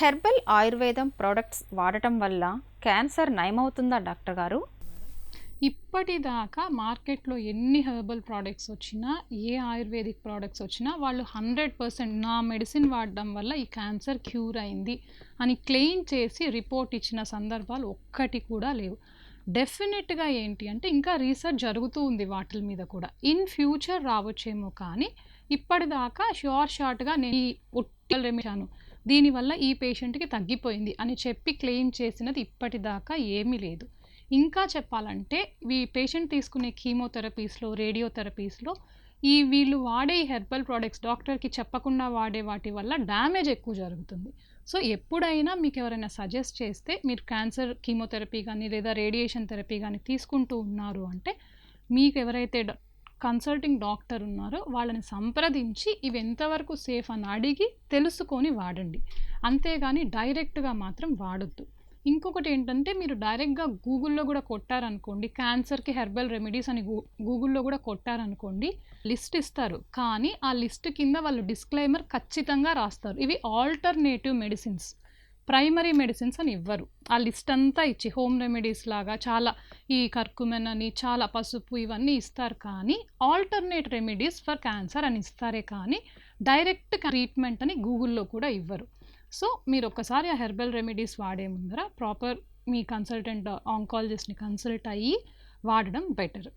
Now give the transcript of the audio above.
Herbal ఆయుర్వేదం products వాడటం వల్ల క్యాన్సర్ నయమవుతుందా డాక్టర్ గారు? ఇప్పటిదాకా మార్కెట్లో ఎన్ని హెర్బల్ ప్రోడక్ట్స్ వచ్చినా ఏ ఆయుర్వేదిక్ ప్రోడక్ట్స్ వచ్చినా వాళ్ళు హండ్రెడ్ పర్సెంట్ నా మెడిసిన్ వాడడం వల్ల ఈ క్యాన్సర్ క్యూర్ అయింది అని క్లెయిమ్ చేసి రిపోర్ట్ ఇచ్చిన సందర్భాలు ఒక్కటి కూడా లేవు. డెఫినెట్గా ఏంటి అంటే ఇంకా రీసెర్చ్ జరుగుతూ ఉంది వాటి మీద కూడా. ఇన్ ఫ్యూచర్ రావచ్చేమో కానీ ఇప్పటిదాకా షార్ట్ షార్ట్గా నేను ఈ రెమిషాను దీనివల్ల ఈ పేషెంట్కి తగ్గిపోయింది అని చెప్పి క్లెయిమ్ చేసినది ఇప్పటిదాకా ఏమీ లేదు. ఇంకా చెప్పాలంటే ఈ పేషెంట్ తీసుకునే కీమోథెరపీస్లో రేడియోథెరపీస్లో ఈ వీళ్ళు వాడే ఈ హెర్బల్ ప్రోడక్ట్స్ డాక్టర్కి చెప్పకుండా వాడే వాటి వల్ల డ్యామేజ్ ఎక్కువ జరుగుతుంది. సో ఎప్పుడైనా మీకు ఎవరైనా సజెస్ట్ చేస్తే మీరు క్యాన్సర్ కీమోథెరపీ కానీ లేదా రేడియేషన్ థెరపీ కానీ తీసుకుంటూ ఉన్నారు అంటే మీకు ఎవరైతే కన్సల్టింగ్ డాక్టర్ ఉన్నారో. వాళ్ళని సంప్రదించి ఇవి ఎంతవరకు సేఫ్ అని అడిగి తెలుసుకొని వాడండి. అంతేగాని డైరెక్ట్గా మాత్రం వాడొద్దు. ఇంకొకటి ఏంటంటే మీరు డైరెక్ట్గా గూగుల్లో కూడా కొట్టారనుకోండి క్యాన్సర్కి హెర్బల్ రెమెడీస్ అని గూ గూగుల్లో కూడా కొట్టారనుకోండి లిస్ట్ ఇస్తారు. కానీ ఆ లిస్ట్ కింద వాళ్ళు డిస్క్లైమర్ ఖచ్చితంగా రాస్తారు. ఇవి ఆల్టర్నేటివ్ మెడిసిన్స్ ప్రైమరీ మెడిసిన్స్ అని ఇవ్వరు. ఆ లిస్ట్ అంతా ఇచ్చి హోమ్ రెమెడీస్ లాగా చాలా ఈ కర్కుమెన్ అని చాలా పసుపు ఇవన్నీ ఇస్తారు కానీ ఆల్టర్నేట్ రెమెడీస్ ఫర్ క్యాన్సర్ అని ఇస్తారే కానీ డైరెక్ట్ ట్రీట్మెంట్ అని గూగుల్లో కూడా ఇవ్వరు. సో మీరు ఒక్కసారి ఆ హెర్బల్ రెమెడీస్ వాడే ముందర ప్రాపర్ మీ కన్సల్టెంట్ ఆంకాలజిస్ట్ని కన్సల్ట్ అయ్యి వాడడం బెటర్.